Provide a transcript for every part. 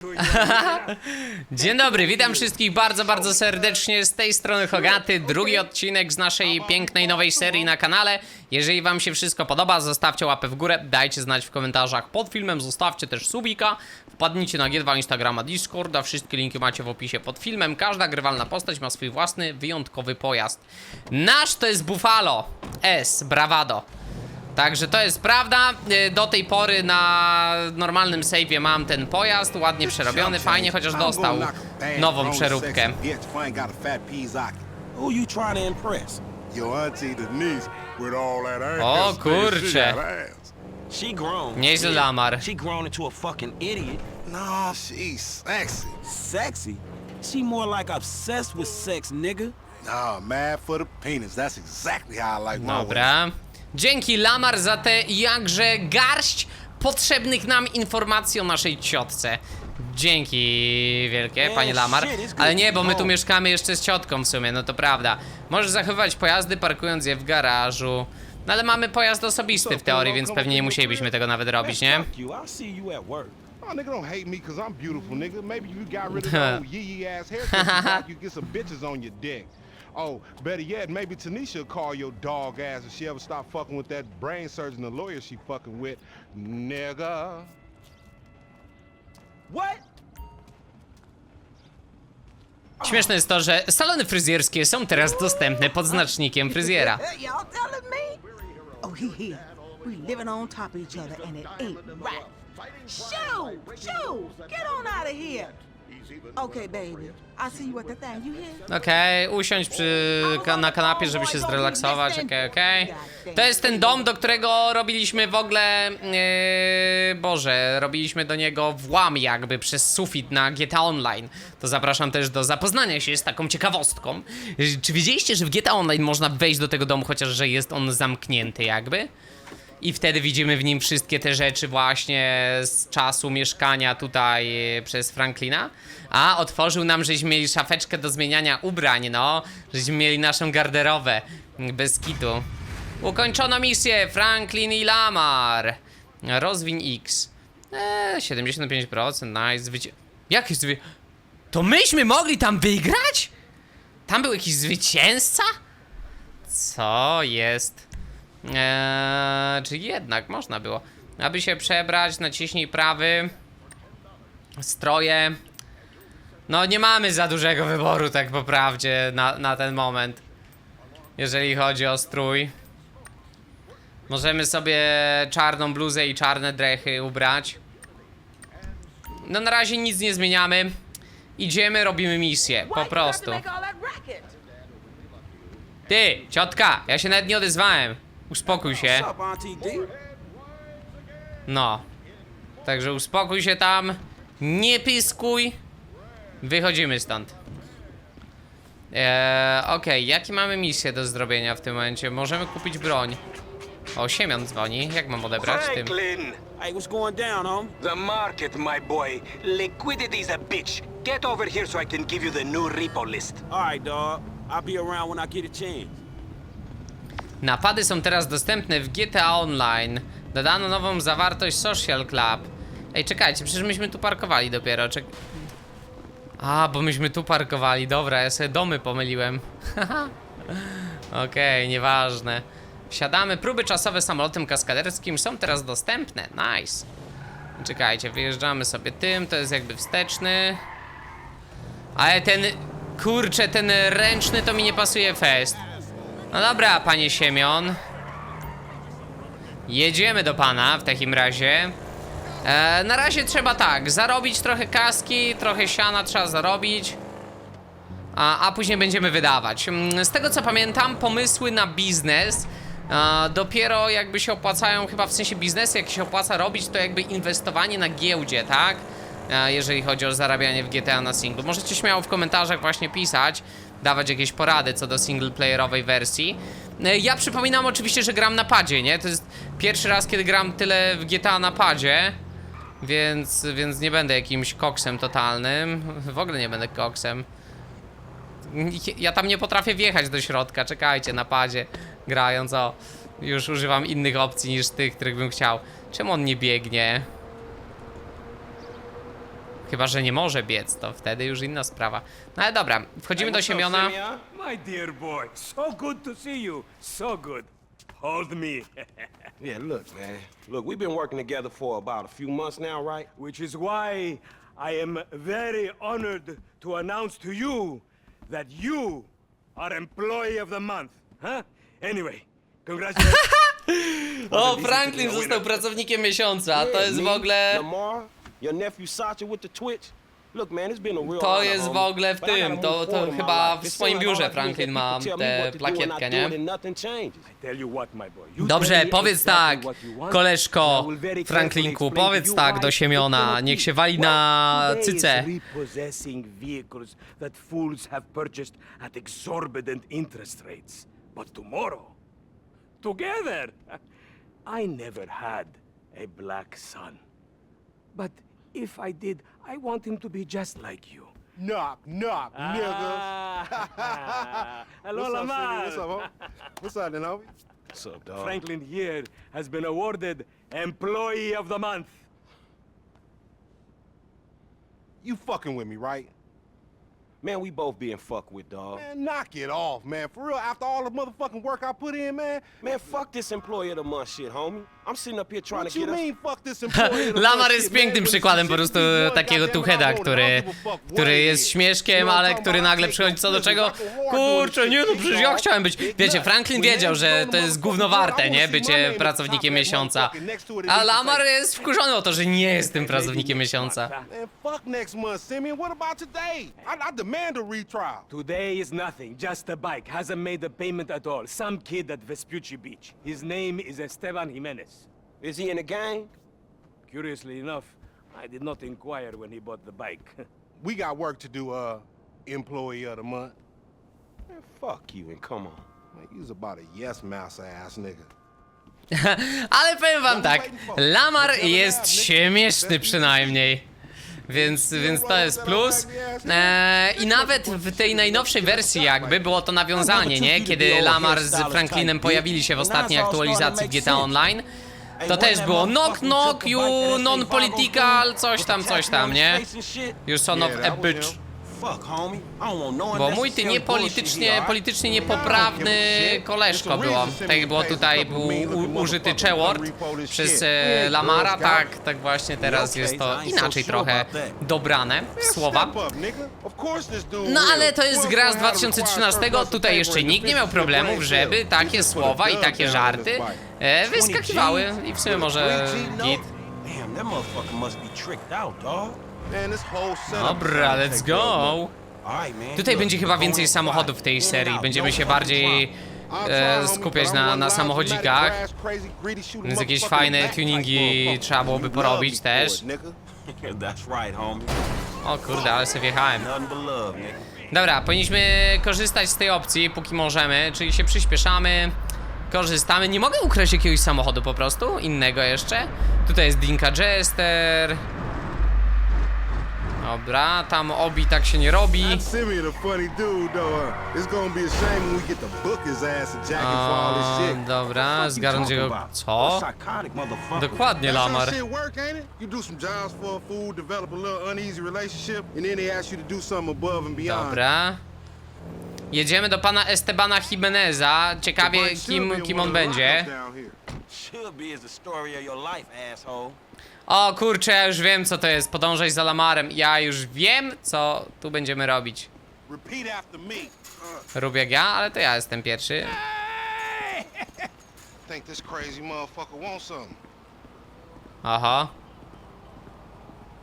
Dzień dobry, witam wszystkich bardzo, bardzo serdecznie z tej strony Hogaty. Drugi odcinek z naszej pięknej nowej serii na kanale. Jeżeli wam się wszystko podoba, zostawcie łapę w górę, dajcie znać w komentarzach pod filmem, zostawcie też subika, wpadnijcie na G2 Instagrama, Discorda, wszystkie linki macie w opisie pod filmem. Każda grywalna postać ma swój własny, wyjątkowy pojazd. Nasz to jest Buffalo S, Bravado. Także to jest prawda. Y, Do tej pory na normalnym save'ie mam ten pojazd, ładnie przerobiony, fajnie, chociaż dostał nową przeróbkę. O, grown. Nieźle. Lamar. She. No, she's sexy. Sexy. More like obsessed with sex, nigga. No, mad for the penis. That's exactly how I like my. Dobra. Dzięki Lamar za tę jakże garść potrzebnych nam informacji o naszej ciotce. Dzięki wielkie, panie Lamar. Ale nie, bo my tu mieszkamy jeszcze z ciotką w sumie, no to prawda. Możesz zachowywać pojazdy, parkując je w garażu. No ale mamy pojazd osobisty w teorii, więc pewnie nie musielibyśmy tego nawet robić, nie? Oh, nigga, don't hate me because I'm beautiful, nigga. Maybe you got rid of the old yee ass haircut you got, you get some bitches on your dick. Oh, better yet, maybe Tanisha will call your dog ass if she ever stop fucking with that brain surgeon, the lawyer she fucking with. Nigga. What? Śmieszne jest to, że salony fryzjerskie są teraz dostępne pod znacznikiem fryzjera. Y'all telling me? Oh, he here. We living on top of each other, and it ain't right. Shoo! Shoo! Get on out of here. Okay, baby. I see you at the thing. You hear? Usiądź przy, na kanapie, żeby się zrelaksować, okej, okej. To jest ten dom, do którego robiliśmy w ogóle, yy, Boże, robiliśmy do niego włam jakby przez sufit na GTA Online. To zapraszam też do zapoznania się z taką ciekawostką. Czy wiedzieliście, że w GTA Online można wejść do tego domu, chociaż że jest on zamknięty jakby? I wtedy widzimy w nim wszystkie te rzeczy właśnie z czasu mieszkania tutaj e, przez Franklina. A otworzył nam, żeśmy mieli szafeczkę do zmieniania ubrań, no. Żeśmy mieli naszą garderobę. Bez kitu. Ukończono misję Franklin i Lamar. Rozwiń X. Eee, 75%, nice. Zwyci Jakie zwy... To myśmy mogli tam wygrać? Tam był jakiś zwycięzca? Co jest? Eee, czy jednak można było? Aby się przebrać, naciśnij prawy. Stroje. No nie mamy za dużego wyboru, tak po prawdzie, na, na ten moment. Jeżeli chodzi o strój. Możemy sobie czarną bluzę i czarne drechy ubrać. No na razie nic nie zmieniamy. Idziemy, robimy misję, po prostu. Ty, ciotka, ja się nawet nie odezwałem. Uspokój się. No. Także uspokój się tam. Nie piskuj. Wychodzimy stąd. Eee, okej, jakie mamy misje do zrobienia w tym momencie? Możemy kupić broń. O, Siemion dzwoni. Jak mam odebrać tym? Hey, what's going down, home? The market, my boy. Liquidity's a bitch. Get over here so I can give you the new repo list. All right, dog. I'll be around when I get a chance. Napady są teraz dostępne w GTA Online. Dodano nową zawartość Social Club. Ej, czekajcie, przecież myśmy tu parkowali dopiero. Czek A, bo myśmy tu parkowali. Dobra, ja sobie domy pomyliłem. Okej, nieważne. Wsiadamy. Próby czasowe samolotem kaskaderskim są teraz dostępne. Nice. Czekajcie, wyjeżdżamy sobie tym. To jest jakby wsteczny. Ale ten... Kurczę, ten ręczny to mi nie pasuje fest. No dobra, panie Siemion. Jedziemy do pana w takim razie. E, na razie trzeba tak, zarobić trochę kaski, trochę siana trzeba zarobić. A, a później będziemy wydawać. Mm, Z tego co pamiętam, pomysły na biznes e, dopiero jakby się opłacają, chyba w sensie biznesu, jak się opłaca robić, to jakby inwestowanie na giełdzie, tak? E, jeżeli chodzi o zarabianie w GTA na singlu. Możecie śmiało w komentarzach właśnie pisać, dawać jakieś porady co do singleplayerowej wersji. E, Ja przypominam oczywiście, że gram na padzie, nie? To jest pierwszy raz, kiedy gram tyle w GTA na padzie. Więc, więc nie będę jakimś koksem totalnym. W ogóle nie będę koksem. Ja tam nie potrafię wjechać do środka, czekajcie, na padzie grając, o. Już używam innych opcji niż tych, których bym chciał. Czemu on nie biegnie? Chyba, że nie może biec, to wtedy już inna sprawa. No ale dobra, wchodzimy do Siemiona. My dear boy, so good to see you. So good. Hold me. Yeah, look, man. Look, we've been working together for about a few months now, right? Which is why I am very honored to announce to you that you are Employee of the Month. Huh? Anyway, congratulations. O, Franklin został pracownikiem miesiąca, to jest w ogóle... Lamar, your nephew Sacha with the Twitch. Look, man, it's been a real To honor, jest w homie. ogóle w But I gotta tym, move to- to forward in my chyba life. w It swoim like biurze all I do is Franklin ma people tell me tę what to do and I plakietkę, do nie? it and nothing changes. Tell you what, my boy. You Dobrze, tell me powiedz tak, exactly what you want, koleżko Franklinku, powiedz tak do Siemiona, niech się wali na today is cycę. repossessing vehicles that fools have purchased at exorbitant interest rates. But tomorrow, together, I never had a black son. But if I did, I want him to be just like you. Knock, knock, nigga. Ah. Hello, What's up, Lamar. City? What's up, homie? What's up, then, homie? What's up, dog? Franklin here has been awarded Employee of the Month. You fucking with me, right? Man, we both being fucked with, dog. Man, knock it off, man. For real, after all the motherfucking work I put in, man. Man, fuck this employee of the month shit, homie. I'm sitting up here trying What to you get us... mean, fuck this employee Lamar jest pięknym przykładem po prostu takiego tucheda, który, który jest is. śmieszkiem, ale który nagle przychodzi co do czego. Kurczę, nie no, przecież ja chciałem być. Wiecie. Franklin wiedział, że to to jest gówno warte, nie? Bycie pracownikiem miesiąca. A is Lamar jest wkurzony o to, że nie jest tym pracownikiem miesiąca. Man, fuck next month, Simeon. What about today? I, I demand a retrial. Today is nothing, just a bike. Hasn't made a payment at all. Some kid at Vespucci Beach. His name is Esteban Jimenez. Is he in the gang? Curiously enough, I did not inquire when he bought the bike. We got work to do, uh, employee of the month. Man, fuck you and come on. Man, you's about a yes mouse ass nigga. Ale powiem wam tak, Lamar jest śmieszny przynajmniej. Więc, więc to jest plus. Eee, I nawet w tej najnowszej wersji jakby było to nawiązanie, nie? Kiedy Lamar z Franklinem pojawili się w ostatniej aktualizacji GTA Online. To też było knock knock you non-political, coś tam, coś tam, nie? You son of a bitch. No Bo mój ty niepolitycznie, politycznie niepoprawny koleżko było. Tak jak było tutaj, był u, użyty Cheword przez e, Lamara, tak, tak właśnie teraz jest to inaczej trochę dobrane w słowa. No ale to jest gra z 2013, tutaj jeszcze nikt nie miał problemów, żeby takie słowa i takie żarty e, wyskakiwały i w sumie może git. Damn, that motherfucker must be tricked out, dog. Dobra, let's go. Tutaj będzie chyba więcej samochodów w tej serii. Będziemy się bardziej e, skupiać na, na samochodzikach. Więc jakieś fajne tuningi trzeba byłoby porobić też. O kurde, ale sobie wjechałem. Dobra, powinniśmy korzystać z tej opcji, póki możemy, czyli się przyspieszamy, korzystamy. Nie mogę ukraść jakiegoś samochodu po prostu, innego jeszcze. Tutaj jest Dinka Jester. Dobra, tam obi tak się nie robi. Simeon a funny dude, though. Uh, it's gonna be a shame when we get to book his ass and jack him for all this O, dobra, zgarnąć jego... Co? Dokładnie, That's how Lamar. shit work, ain't it? You do some jobs for a fool, develop a little uneasy relationship, and then they ask you to do something above and beyond. Dobra. Jedziemy do pana Estebana Jimeneza. Ciekawie, kim, kim on będzie. Lockups down here. Should be is the story of your life, asshole. O kurczę, ja już wiem co to jest. Podążać za Lamarem. Ja już wiem, co tu będziemy robić. Repeat after me. Rób jak ja, ale to ja jestem pierwszy. Think this crazy motherfucker wants something. Aha.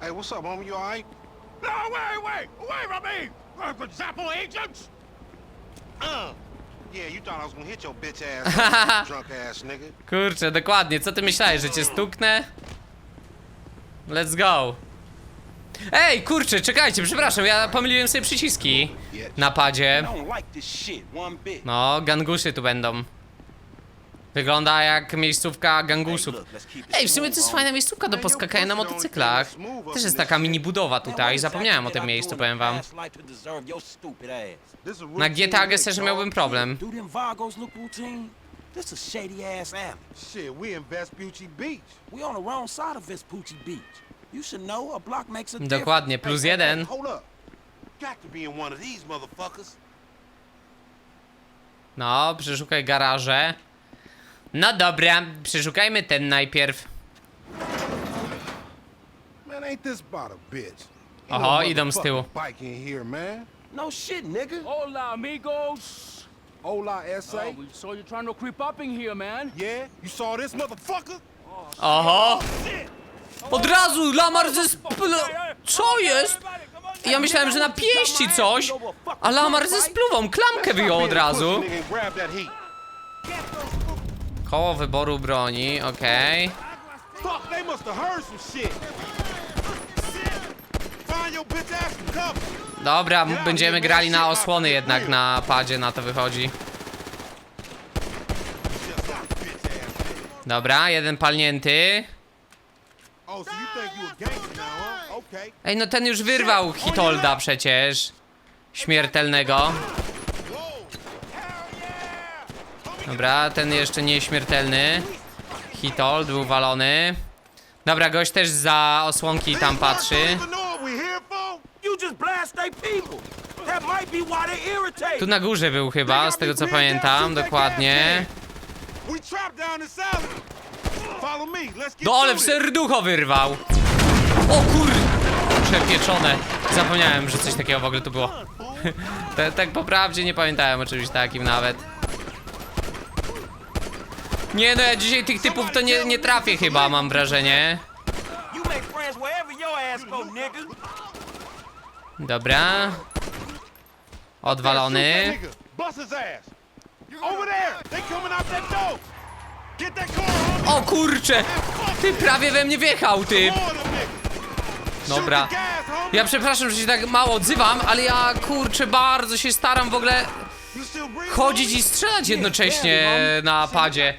Hey, what's up, homie? You alright? No, wait, wait! Away from me! Zappo agents! Uh. Kurczę, dokładnie. Co ty myślałeś, że cię stuknę? Let's go. Ej, kurczę, czekajcie, przepraszam, ja pomyliłem sobie przyciski na padzie. No, gangusy tu będą. Wygląda jak miejscówka gangusów. Ej, w sumie to jest fajna miejscówka do poskakania na motocyklach. Też jest taka mini budowa tutaj, zapomniałem o tym miejscu, powiem wam. Na GTA Gesterze dog. miałbym problem. This a shady ass alley. Shit, we in Beach. We on the wrong side of Beach. You should know a block makes a Dokładnie, plus jeden. No, przeszukaj garaże. No dobra, przeszukajmy ten najpierw. Man, ain't this about a bitch? Oho, no idą z tyłu. motherfucking Bike in here, man. No shit, nigga. Hola, amigos. Hola, S.A. Oh, we saw you trying to creep up in here, man. Yeah? You saw this motherfucker? Oho! Od razu Lamar ze splu... Co jest? Ja myślałem, że na pięści coś, a Lamar ze spluwą klamkę wyjął od razu. Koło wyboru broni, okej. Cover. Dobra, będziemy grali na osłony jednak na padzie, na to wychodzi. Dobra, jeden palnięty. Oh? Okay. Ej, no ten już wyrwał Hitolda przecież. Śmiertelnego. Dobra, ten jeszcze nie śmiertelny. Hitold był walony. Dobra, gość też za osłonki tam patrzy. Tu na górze był chyba, z tego co pamiętam, dokładnie. No ale w serducho wyrwał. O kur... Przepieczone. Zapomniałem, że coś takiego w ogóle tu było. tak, tak po prawdzie nie pamiętałem o czymś takim nawet. Nie no, ja dzisiaj tych typów to nie, nie trafię chyba, mam wrażenie. Dobra. Odwalony. O kurcze! Ty prawie we mnie wjechał, ty! Dobra. Ja przepraszam, że się tak mało odzywam, ale ja kurczę bardzo się staram w ogóle chodzić i strzelać jednocześnie na padzie.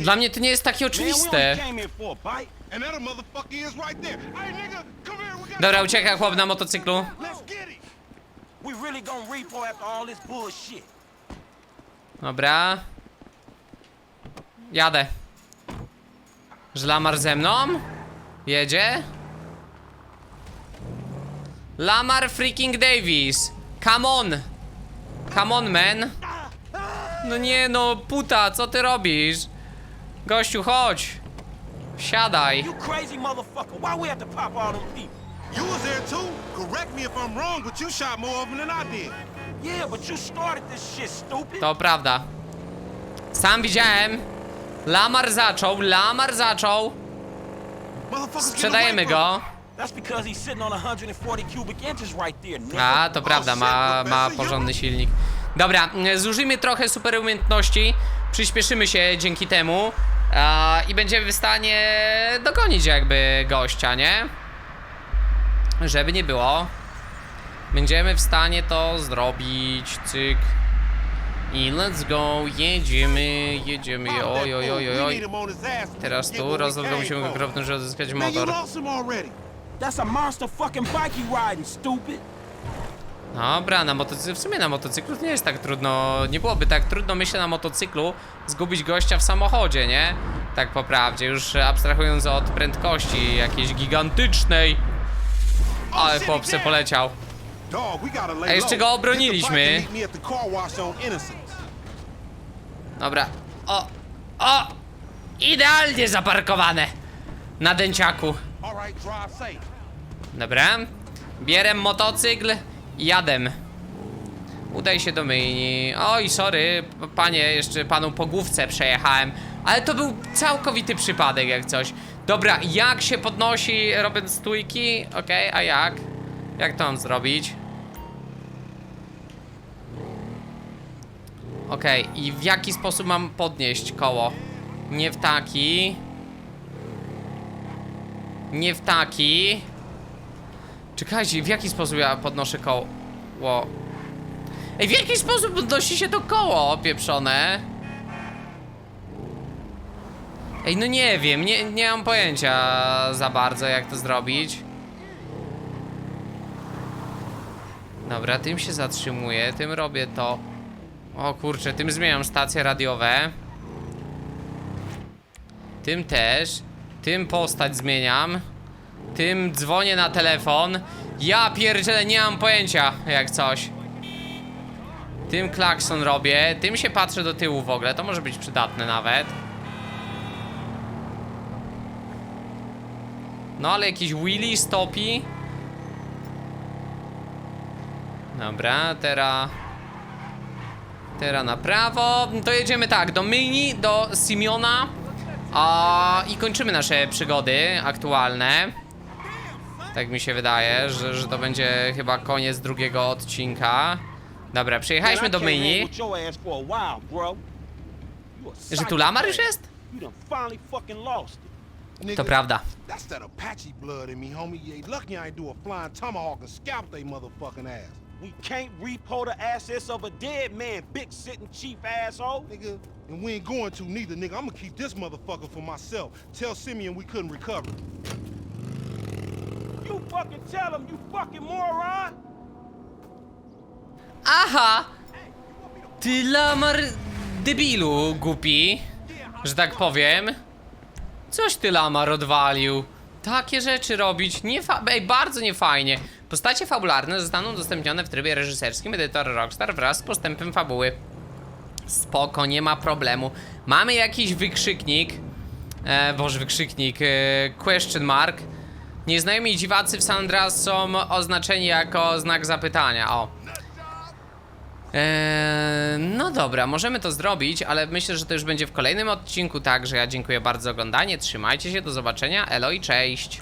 Dla mnie to nie jest takie oczywiste. Dobra, ucieka chłop na motocyklu. Dobra. Jadę. Żlamar ze mną? Jedzie? Lamar freaking Davis. Come on. Come on, man. No nie no, puta, co ty robisz? Gościu, chodź. Siadaj. You crazy motherfucker. Why we have to pop all them people? You was there too. Correct me if I'm wrong, but you shot more of them than I did. Yeah, but you started this shit, stupid. To prawda. Sam widziałem. Lamar zaczął, Lamar zaczął. Sprzedajemy go. That's because he's sitting on 140 cubic inches right there. A, to prawda, ma, ma porządny silnik. Dobra, mm, zużyjmy trochę super umiejętności, przyspieszymy się dzięki temu a, i będziemy w stanie dogonić jakby gościa, nie? Żeby nie było. Będziemy w stanie to zrobić, cyk. I let's go, jedziemy, jedziemy, oj, oj, oj, oj. Teraz tu, came musimy go kropnąć, żeby odzyskać motor. That's a monster fucking bike you riding, stupid. Dobra, na motocyklu, w sumie na motocyklu to nie jest tak trudno, nie byłoby tak trudno, myślę, na motocyklu zgubić gościa w samochodzie, nie? Tak po prawdzie, już abstrahując od prędkości jakiejś gigantycznej. Ale chłop se poleciał. A jeszcze go obroniliśmy. Dobra, o, o! Idealnie zaparkowane! Na dęciaku. Dobra, bierę motocykl jadem. Udaj się do myjni. Oj, sorry, panie, jeszcze panu po główce przejechałem. Ale to był całkowity przypadek, jak coś. Dobra, jak się podnosi robiąc stójki? Okej, a jak? Jak to mam zrobić? Okej, i w jaki sposób mam podnieść koło? Nie w taki. Nie w taki. Czekajcie, w jaki sposób ja podnoszę koło? Ej, w jaki sposób podnosi się to koło pieprzone? Ej, no nie wiem, nie, nie mam pojęcia za bardzo jak to zrobić. Dobra, tym się zatrzymuję, tym robię to. O kurczę, tym zmieniam stacje radiowe. Tym też. Tym postać zmieniam. Tym dzwonię na telefon. Ja pierdzielę, nie mam pojęcia, jak coś. Tym klakson robię, tym się patrzę do tyłu w ogóle, to może być przydatne nawet. No ale jakiś Willy stopi. Dobra, teraz... Teraz na prawo. To jedziemy tak, do Mini, do Simeona. A, I kończymy nasze przygody aktualne. Tak mi się wydaje, że, że to będzie chyba koniec drugiego odcinka. Dobra, przyjechaliśmy do Mini. Że tu Lamar już jest? Nigga, To prawda. That's that Apache blood in me, homie. You ain't lucky I ain't do a flying tomahawk and scalp they motherfucking ass. We can't repo the assets of a dead man, big sitting chief asshole. Nigga, and we ain't going to neither, nigga. I'm gonna keep this motherfucker for myself. Tell Simeon we couldn't recover. Fucking tell him, you fucking moron. Aha! Ty Lamar debilu, głupi. Że tak powiem. Coś ty Lamar odwalił. Takie rzeczy robić, nie fa- ej, bardzo niefajnie. Postacie fabularne zostaną udostępnione w trybie reżyserskim edytor Rockstar wraz z postępem fabuły. Spoko, nie ma problemu. Mamy jakiś wykrzyknik. E, boże, wykrzyknik. E, question mark. Nieznajomi dziwacy w San Andreas są oznaczeni jako znak zapytania. O. Eee, no dobra, możemy to zrobić, ale myślę, że to już będzie w kolejnym odcinku, także ja dziękuję bardzo za oglądanie, trzymajcie się, do zobaczenia, elo i cześć!